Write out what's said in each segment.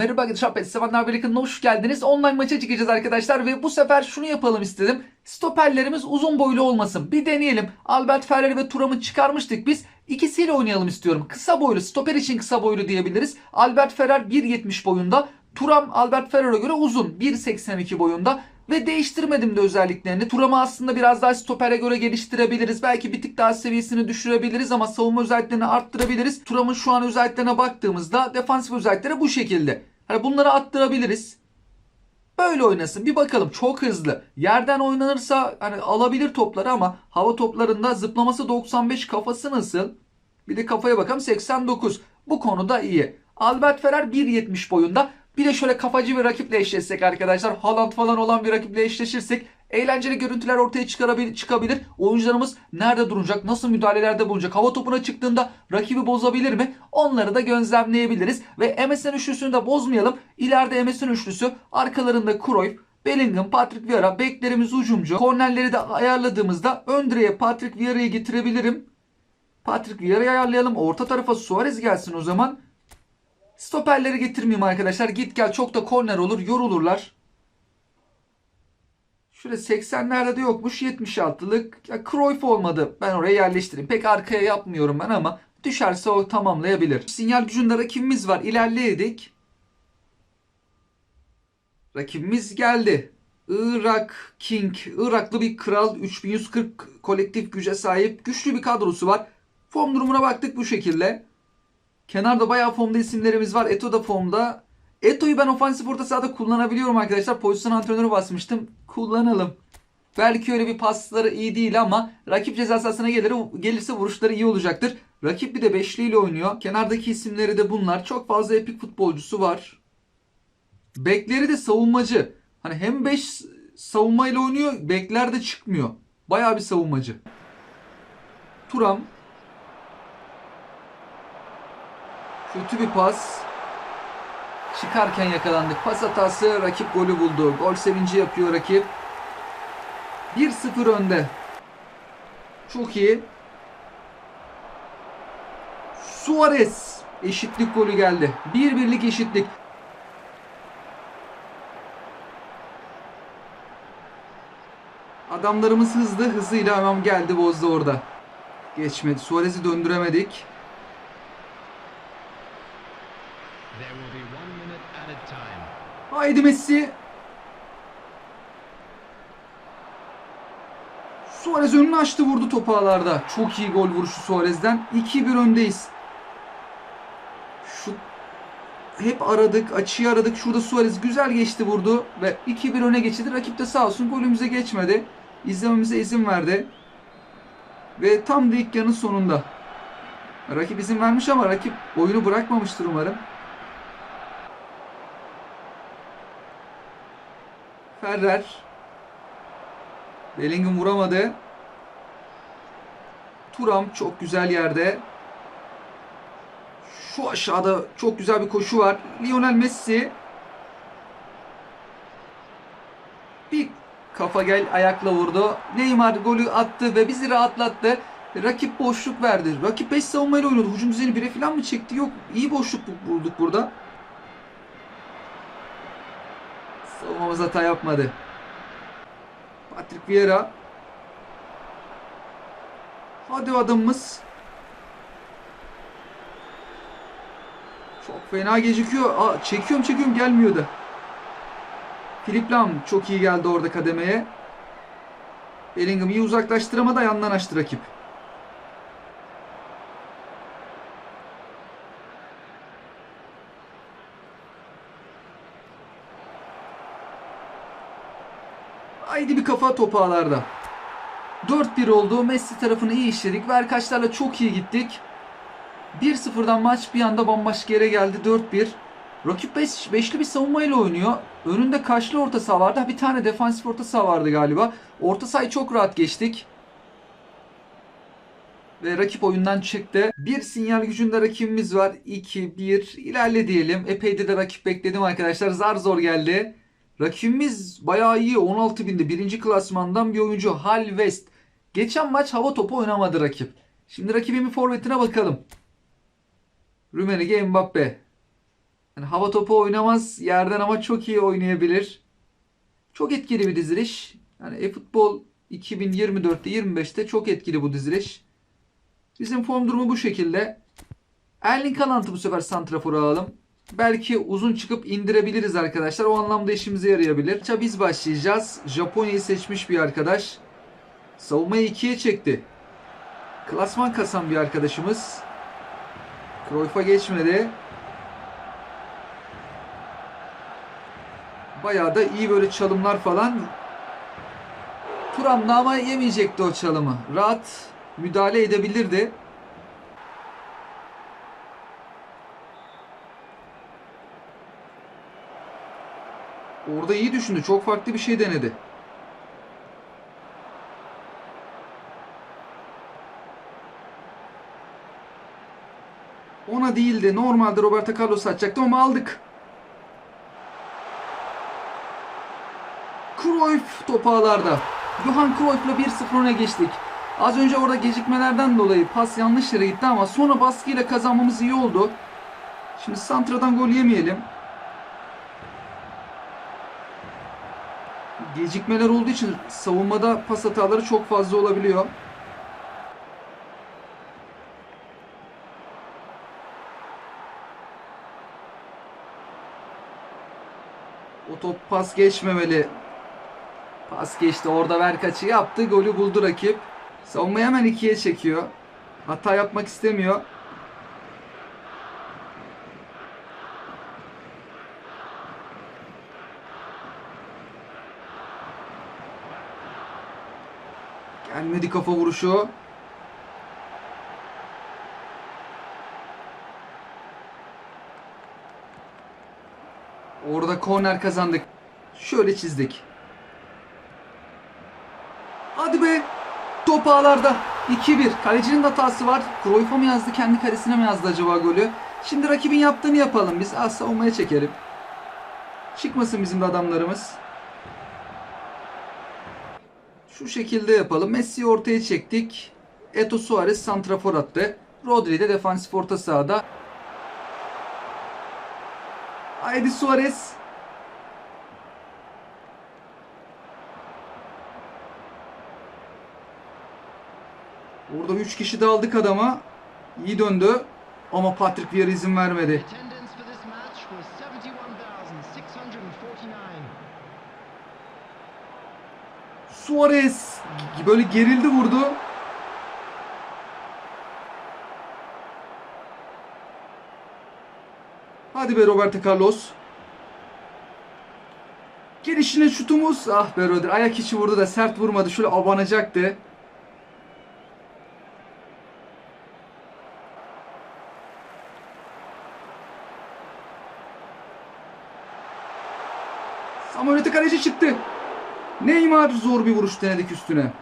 Merhaba arkadaşlar, PES Sevenler Birliği'ne hoş geldiniz. Online maça çıkacağız arkadaşlar ve bu sefer şunu yapalım istedim. Stoperlerimiz uzun boylu olmasın. Bir deneyelim. Albert Ferrer ve Thuram'ı çıkarmıştık biz. İkisiyle oynayalım istiyorum. Kısa boylu, stoper için kısa boylu diyebiliriz. Albert Ferrer 1.70 boyunda. Thuram Albert Ferrer'e göre uzun. 1.82 boyunda. Ve değiştirmedim de özelliklerini. Thuram'ı aslında biraz daha stopere göre geliştirebiliriz. Belki bir tık daha seviyesini düşürebiliriz ama savunma özelliklerini arttırabiliriz. Thuram'ın şu an özelliklerine baktığımızda defansif özellikleri bu şekilde. Hani bunları arttırabiliriz. Böyle oynasın. Bir bakalım. Çok hızlı. Yerden oynanırsa hani alabilir topları ama hava toplarında zıplaması 95 kafası nasıl? Bir de kafaya bakalım 89. Bu konuda iyi. Albert Ferrer 1.70 boyunda. Bir de şöyle kafacı bir rakiple eşleşsek arkadaşlar. Haaland falan olan bir rakiple eşleşirsek eğlenceli görüntüler ortaya çıkarabilir, çıkabilir. Oyuncularımız nerede duracak, nasıl müdahalelerde bulunacak, hava topuna çıktığında rakibi bozabilir mi? Onları da gözlemleyebiliriz. Ve MSN üçlüsünü de bozmayalım. İleride MSN üçlüsü arkalarında Cruyff, Bellingham, Patrick Vieira, beklerimiz ucumcu. Kornerleri de ayarladığımızda ön direğe Patrick Vieira'yı getirebilirim. Patrick Vieira'yı ayarlayalım. Orta tarafa Suarez gelsin o zaman. Stoperleri getirmeyeyim arkadaşlar. Git gel çok da korner olur. Yorulurlar. Şöyle 80'lerde de yokmuş 76'lık. Ya Cruyff olmadı. Ben oraya yerleştireyim. Pek arkaya yapmıyorum ben ama düşerse o tamamlayabilir. Sinyal gücünde rakibimiz var. İlerleyedik. Rakibimiz geldi. Irak King. Iraklı bir kral. 3140 kolektif güce sahip. Güçlü bir kadrosu var. Form durumuna baktık bu şekilde. Kenarda bayağı formda isimlerimiz var. Eto da formda. Eto'yu ben ofansif orta sahada kullanabiliyorum arkadaşlar. Pozisyon antrenörü basmıştım. Kullanalım. Belki öyle bir pasları iyi değil ama rakip ceza sahasına gelir, gelirse vuruşları iyi olacaktır. Rakip bir de beşliyle oynuyor. Kenardaki isimleri de bunlar. Çok fazla epik futbolcusu var. Bekleri de savunmacı. Hani hem 5 savunmayla oynuyor, bekler de çıkmıyor. Bayağı bir savunmacı. Turam. Kötü bir pas. Çıkarken yakalandık. Pas hatası rakip golü buldu. Gol sevinci yapıyor rakip. 1-0 önde. Çok iyi. Suarez eşitlik golü geldi. 1-1'lik eşitlik. Adamlarımız hızlı. Hızıyla hemen geldi bozdu orada. Geçmedi. Suarez'i döndüremedik. Haydi Messi. Suarez önünü açtı vurdu topu ağlarda. Çok iyi gol vuruşu Suarez'den. 2-1 öndeyiz. Şu hep aradık, açıyı aradık. Şurada Suarez güzel geçti vurdu ve 2-1 öne geçti. Rakip de sağ olsun golümüze geçmedi. İzlememize izin verdi. Ve tam da sonunda. Rakip izin vermiş ama rakip oyunu bırakmamıştır umarım. Ferrer. Bellingham vuramadı. Turam çok güzel yerde. Şu aşağıda çok güzel bir koşu var. Lionel Messi. Bir kafa gel ayakla vurdu. Neymar golü attı ve bizi rahatlattı. Rakip boşluk verdi. Rakip 5 savunmayla oynadı. Hücum düzeni 1'e falan mı çekti? Yok. İyi boşluk bulduk burada. Savunmamız hata yapmadı. Patrick Vieira. Hadi adamımız. Çok fena gecikiyor. Aa, çekiyorum çekiyorum gelmiyor da. Filip Lam çok iyi geldi orada kademeye. Bellingham iyi uzaklaştıramadı yandan açtı rakip. Haydi bir kafa topu ağlarda. 4-1 oldu. Messi tarafını iyi işledik. Verkaçlarla çok iyi gittik. 1-0'dan maç bir anda bambaşka yere geldi. 4-1. Rakip 5 beşli bir savunmayla oynuyor. Önünde kaçlı orta saha vardı. Bir tane defansif orta saha vardı galiba. Orta sahayı çok rahat geçtik. Ve rakip oyundan çıktı. Bir sinyal gücünde rakibimiz var. 2-1 ilerle diyelim. Epeyde de rakip bekledim arkadaşlar. Zar zor geldi. Rakibimiz bayağı iyi. 16 binde birinci klasmandan bir oyuncu. Hal West. Geçen maç hava topu oynamadı rakip. Şimdi rakibimin forvetine bakalım. Rümenige Mbappe. Yani hava topu oynamaz yerden ama çok iyi oynayabilir. Çok etkili bir diziliş. Yani e-futbol 2024'te 25'te çok etkili bu diziliş. Bizim form durumu bu şekilde. Erling Haaland'ı bu sefer santrafora alalım. Belki uzun çıkıp indirebiliriz arkadaşlar. O anlamda işimize yarayabilir. Ça biz başlayacağız. Japonya'yı seçmiş bir arkadaş. Savunmayı ikiye çekti. Klasman kasan bir arkadaşımız. Cruyff'a geçmedi. Bayağı da iyi böyle çalımlar falan. Turam da ama yemeyecekti o çalımı. Rahat müdahale edebilirdi. Orada iyi düşündü. Çok farklı bir şey denedi. Ona değildi. Normalde Roberto Carlos atacaktı ama aldık. Cruyff topu ağlarda. Johan Cruyff'la 1-0 öne geçtik. Az önce orada gecikmelerden dolayı pas yanlış yere gitti ama sonra baskıyla kazanmamız iyi oldu. Şimdi Santra'dan gol yemeyelim. Gecikmeler olduğu için savunmada pas hataları çok fazla olabiliyor. O top pas geçmemeli. Pas geçti. Orada ver kaçı yaptı. Golü buldu rakip. Savunmayı hemen ikiye çekiyor. Hata yapmak istemiyor. Gelmedi kafa vuruşu. Orada korner kazandık. Şöyle çizdik. Hadi be. Top ağlarda. 2-1. Kalecinin hatası var. Cruyff'a mı yazdı, kendi kalesine mi yazdı acaba golü? Şimdi rakibin yaptığını yapalım biz. Az savunmaya çekelim. Çıkmasın bizim de adamlarımız. Şu şekilde yapalım. Messi'yi ortaya çektik. Eto Suarez santrafor attı. Rodri de defansif orta sahada. Haydi Suarez. Orada 3 kişi de aldık adama. İyi döndü. Ama Patrick Vieira izin vermedi. Suarez böyle gerildi vurdu. Hadi be Roberto Carlos. Gelişine şutumuz. Ah be Rodri. Ayak içi vurdu da sert vurmadı. Şöyle abanacaktı. Samuel kaleci çıktı. Neymar zor bir vuruş denedik üstüne.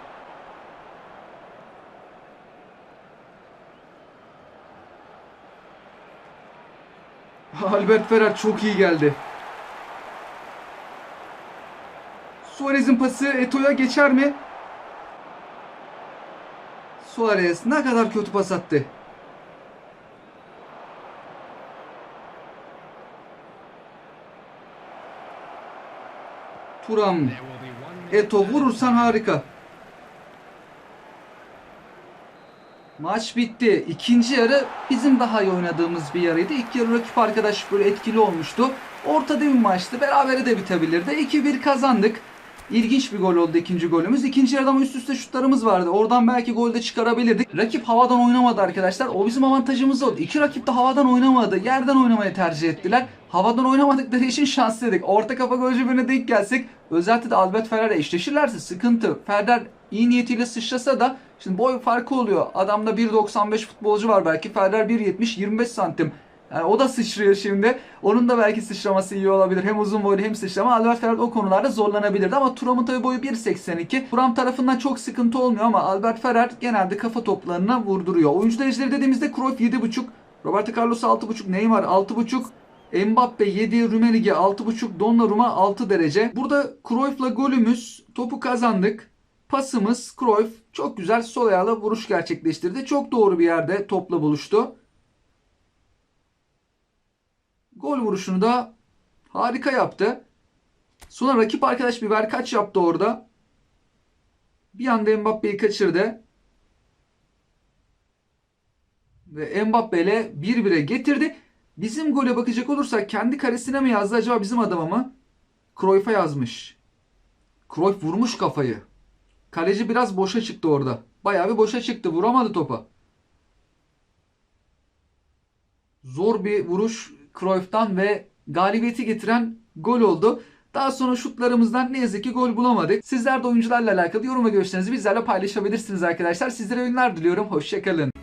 Albert Ferrer çok iyi geldi. Suarez'in pası Eto'ya geçer mi? Suarez ne kadar kötü pas attı. Turam. Eto vurursan harika. Maç bitti. İkinci yarı bizim daha iyi oynadığımız bir yarıydı. İlk yarı rakip arkadaş böyle etkili olmuştu. Ortada bir maçtı. Berabere de bitebilirdi. 2-1 kazandık. İlginç bir gol oldu ikinci golümüz. İkinci yarıda ama üst üste şutlarımız vardı. Oradan belki golde çıkarabilirdik. Rakip havadan oynamadı arkadaşlar. O bizim avantajımız oldu. İki rakip de havadan oynamadı. Yerden oynamayı tercih ettiler. Havadan oynamadıkları için şanslıydık. Orta kafa golcü birine denk gelsek özellikle de Albert Ferrer'e eşleşirlerse sıkıntı. Ferrer iyi niyetiyle sıçrasa da şimdi boy farkı oluyor. Adamda 1.95 futbolcu var belki. Ferrer 1.70 25 santim. Yani o da sıçrıyor şimdi. Onun da belki sıçraması iyi olabilir. Hem uzun boylu hem sıçrama. Albert Ferrer o konularda zorlanabilirdi. Ama Thuram'ın tabi boyu 1.82. Thuram tarafından çok sıkıntı olmuyor ama Albert Ferrer genelde kafa toplarına vurduruyor. Oyuncu dereceleri dediğimizde Cruyff 7.5. Roberto Carlos 6.5. Neymar 6.5. Mbappe 7, Rumenige 6.5, Donnarumma 6 derece. Burada Cruyff'la golümüz, topu kazandık. Pasımız Cruyff çok güzel sol ayağıyla vuruş gerçekleştirdi. Çok doğru bir yerde topla buluştu. Gol vuruşunu da harika yaptı. Sonra rakip arkadaş bir verkaç yaptı orada. Bir anda Mbappe'yi kaçırdı. Ve Mbappe ile 1-1'e getirdi. Bizim gole bakacak olursak kendi karesine mi yazdı acaba bizim adama mı? Cruyff'a yazmış. Cruyff vurmuş kafayı. Kaleci biraz boşa çıktı orada. Bayağı bir boşa çıktı. Vuramadı topa. Zor bir vuruş Cruyff'tan ve galibiyeti getiren gol oldu. Daha sonra şutlarımızdan ne yazık ki gol bulamadık. Sizler de oyuncularla alakalı yorum ve görüşlerinizi bizlerle paylaşabilirsiniz arkadaşlar. Sizlere oyunlar diliyorum. Hoşçakalın.